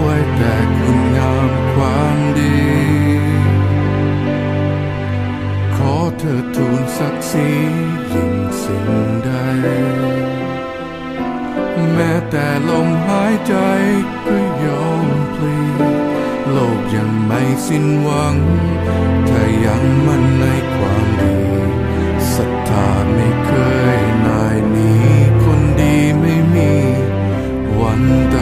ไว้แต่คุณงามความดี ขอเธอทูลศักดิ์ศรียิ่งสิ่งใด แม้แต่ลมหายใจก็ยอมพลีโลกยังไม่สิ้นหวัง ถ้ายังมั่นในความดีศรัทธาไม่เคยนายนีคนดีไม่มีวันตา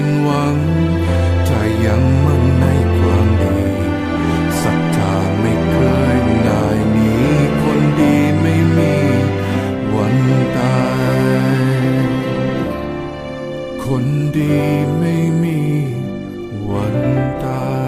สิ้นหวัง ถ้ายังมั่นในความดีศรัทธาไม่เคยนายหนีคนดีไม่มีวันตาย คนดีไม่มีวันตาย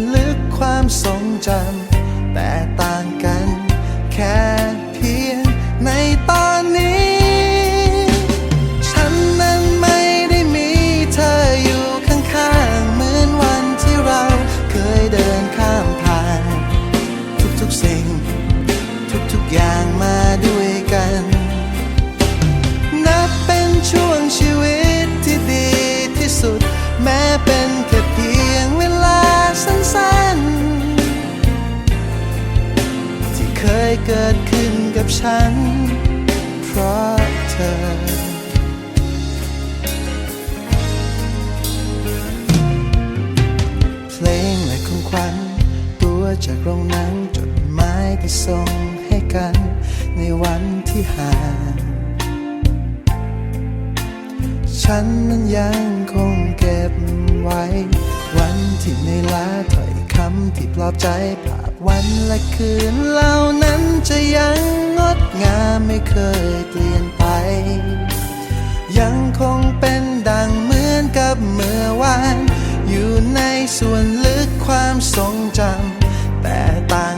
ทรงจำ เกิดขึ้นกับฉัน เพราะเธอเพลงและของขวัญตัวจากโรงหนังจดหมายที่ส่งให้กัน ในวันที่ห่างฉันนั้นยังคงเก็บไว้ วันที่ในอยล้าถอยำที่ปลอบใจภาพวันและคืนเหล่านั้นจะยังงดงามไม่เคยเปลี่ยนไป ยังคงเป็นดังเหมือนกับเมื่อวาน อยู่ในส่วนลึกความทรงจำแต่ต่าง